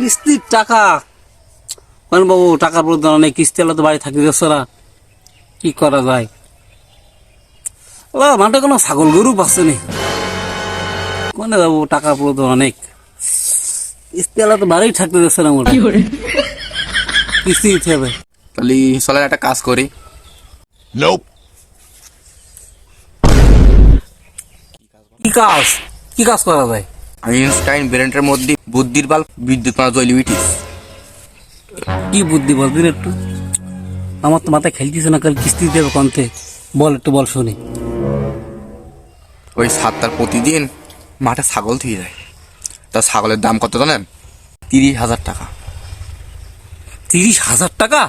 কিস্তির টাকা। মানে বাবু টাকার প্রয়োজন অনেক কিস্তি আলো তো বাড়ি থাকতে যাচ্ছে না কি করা যায়? ও মাঠে কোনো ছাগল গরু পাচ্ছে নি মানে বাবু টাকার প্রয়োজন অনেক কিস্তি আলো তো বাড়ি থাকতে যাচ্ছে না মোটা। কিস্তি দিতে হবে। তাহলে চলেন একটা কাজ করি। কি কাজ? কি কাজ করা যায়? আইনস্টাইন ব্রেন্টের মধ্যে বুদ্ধির বাল বিদ্যুৎ জৈলিবিটিস কি বুদ্ধি বলদিন একটু? আমার তো মাথায় খেলতেছে না কাল কিস্তি দিতে হবে কন্তে বল একটু বল শুনি। ওই সাতটার প্রতিদিন মাঠে ছাগল থেকে যায়। তা ছাগলের দাম কত জানেন? তিরিশ হাজার টাকা। তিরিশ হাজার টাকা?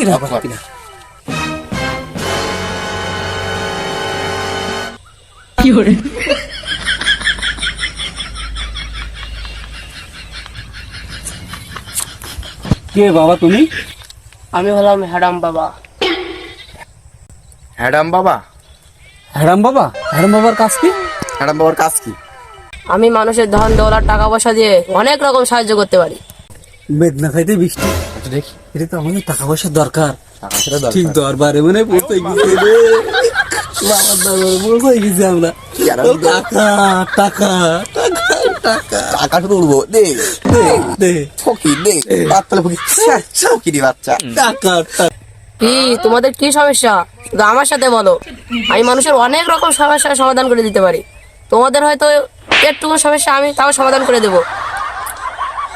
এরা আবার কিনা? কে বাবা তুমি? আমি হলাম হ্যাডাম বাবা। হ্যাডাম বাবা? হ্যারাম বাবা? হ্যারাম বাবার কাজ কি? হ্যাডাম বাবার কাজ কি? আমি মানুষের ধন দৌলার টাকা পয়সা দিয়ে অনেক রকম সাহায্য করতে পারি। বেদনা খাইতে বৃষ্টি। দেখি। এটা তো আমাদের টাকা পয়সার দরকার। ঠিক দরবারে মানে পৌঁছে গেছে। রে বাবার দরবারে পৌঁছে গেছি আমরা। টাকা টাকা টাকা টাকা। টাকা শুধু উড়বো। দে দে দে। ফকি দে। বাচ্চা ফকি ফকিরি বাচ্চা। টাকা টাকা। কি তোমাদের কি সমস্যা? শুধু আমার সাথে বলো। আমি মানুষের অনেক রকম সমস্যার সমাধান করে দিতে পারি। তোমাদের হয়তো একটুকু সমস্যা আমি তাও সমাধান করে দেবো।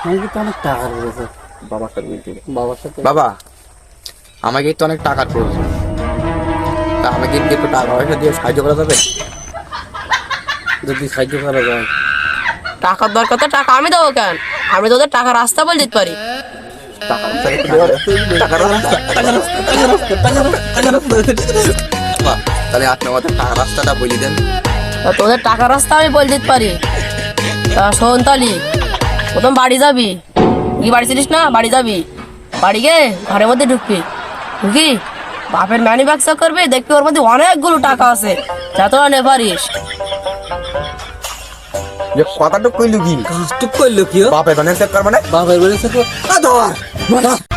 আমাকে টাকা বাবার সাথে বাবার সাথে? বাবা আমাকে তো অনেক টাকার প্রয়োজন তা আমাকে কি একটু টাকা পয়সা দিয়ে সাহায্য করা যাবে? যদি সাহায্য করা যায়। টাকার দরকার তো টাকা আমি দেবো কেন? আমি তোদের টাকা রাস্তা বলে দিতে পারি। টাকা টাকা তাহলে আপনি আমাদের টাকা রাস্তাটা বলে দেন। তা তোদের টাকার রাস্তা আমি বলে দিতে পারি। তা শোন তালি প্রথম বাড়ি যাবি। কি বাড়ি ছিলিস না? বাড়ি যাবি? বাড়ি গে ঘরের মধ্যে ঢুকবি। ঢুকি বাপের ম্যানুফ্যাকচার করবি দেখবি ওর মধ্যে অনেকগুলো টাকা আছে। যা তোরা নে পারিস যে কথাটা কইলু কি? কাজটুক কইলু কি বাপের বাপে বানিয়ে চেক করবে না বাবার বলেছে তো আ ধর ধর।